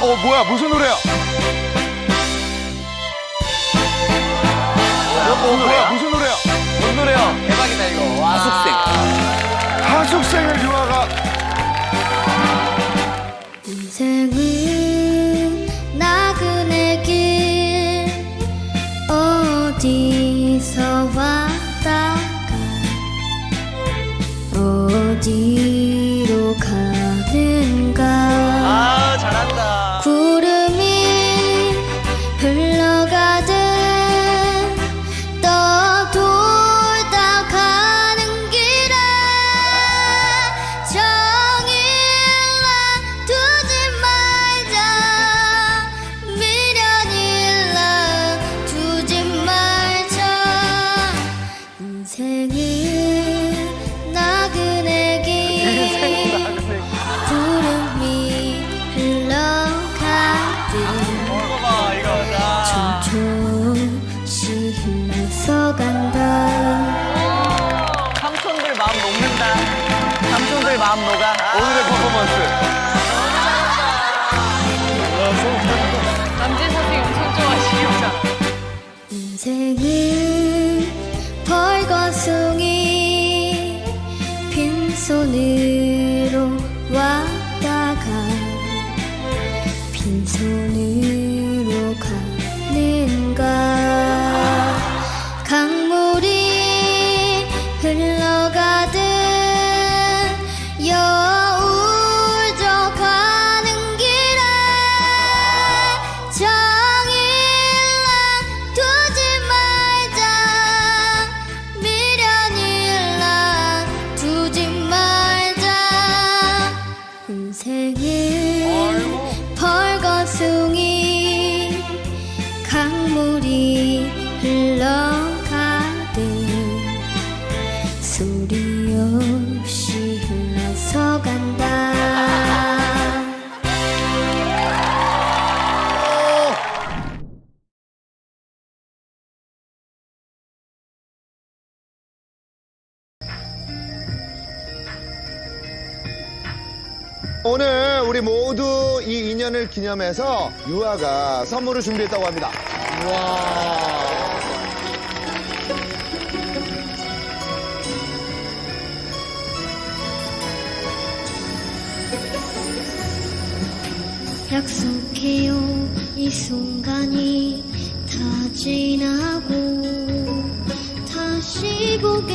어 뭐야 무슨 노래야? 어 뭐야 무슨 노래야? 뭔 노래야? 대박이다 이거. 와. 숙생. 하숙생의 유아가 인생은 나그네 길 어디서 왔다가 어디로 가는가 퍼포먼스. 남진 선생님 엄청 좋아하시겠다. 인생은 벌거숭 소리 없이 흘러서 간다 오늘 우리 모두 이 인연을 기념해서 유아가 선물을 준비했다고 합니다. 약속해요. 이 순간이 다 지나고 다시 보게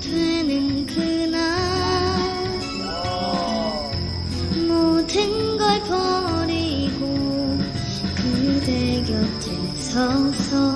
되는 그날. 모든 걸 버리고 그대 곁에 서서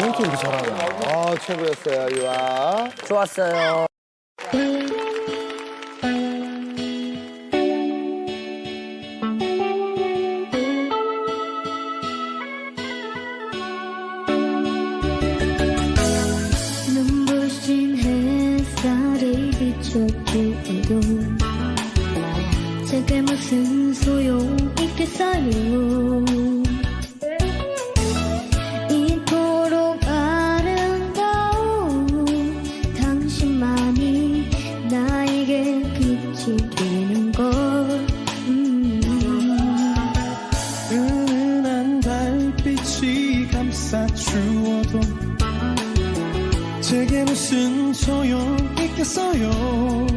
이렇게 이렇게 잘하냐. 아, 최고였어요, 유아. 좋았어요. 제게 무슨 소용 있겠어요 있겠어요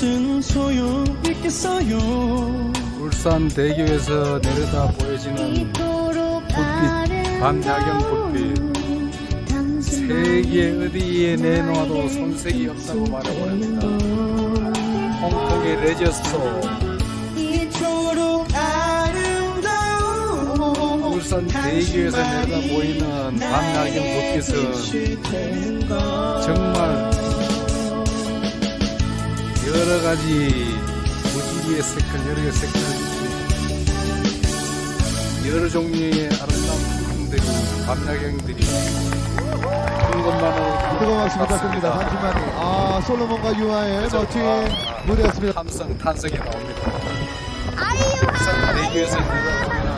무슨 소용 있겠어요 울산 대교에서 내려다 보여지는 불빛, 밤야경 불빛. 세계 어디에 내놓아도 손색이 없다고 말해버립니다. 홍콩의 레저스토, 이토록 아름다운 울산 대교에서 내려다 보이는 밤야경 불빛은 정말 여러 가지 무지개의 색깔, 여러 개의 띠고 여러 종류의 아름다운 풍들이, 밤야경들이 그런 것만으로 뜨거운 박수 다 부탁드립니다. 잠시만요. 아, 솔로몬과 유아의 멋진 무대였습니다. 탐성 탄성이 나옵니다. 울산 대교에서 내려다 보면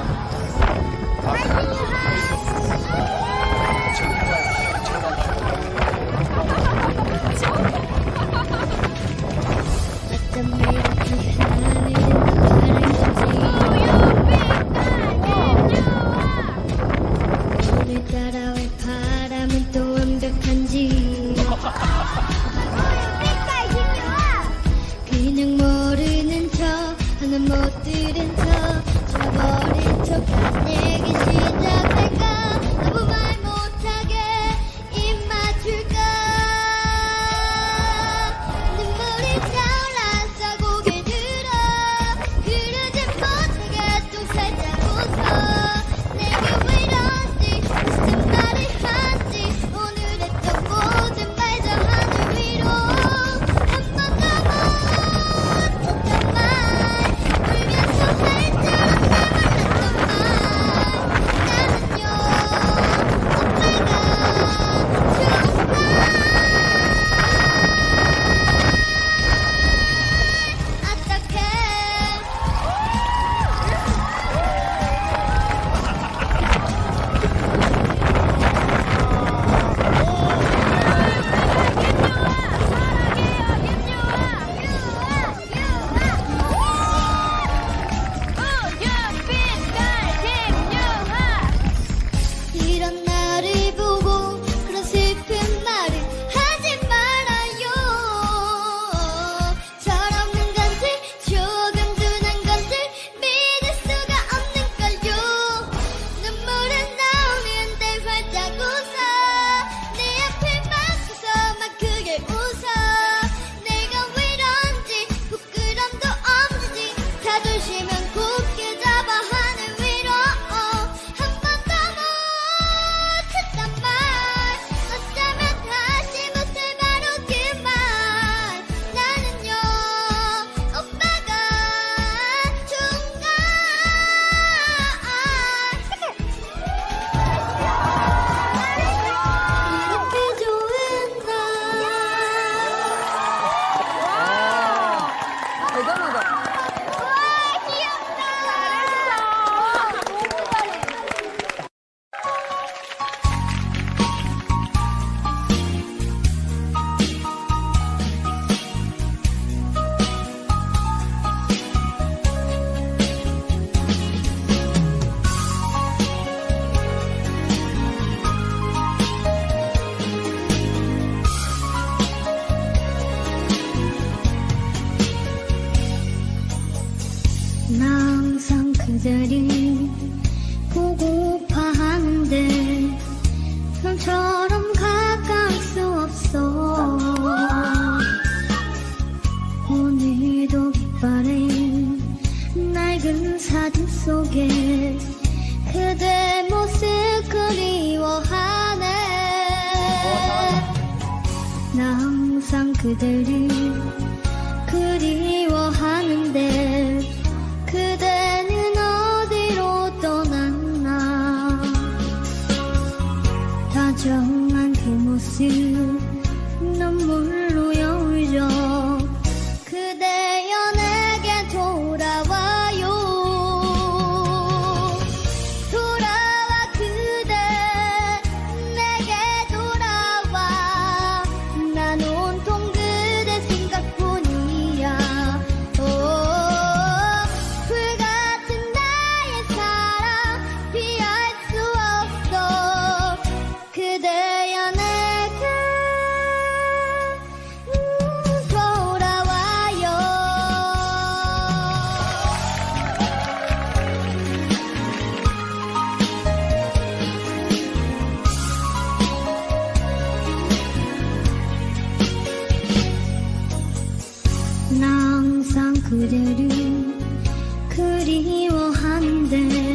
오늘도 빛바랜 낡은 사진 속에 그대 모습 그리워하네. 나 항상 그대를 그리워하는데 그대는 어디로 떠났나. 다정한 그 모습 눈물 there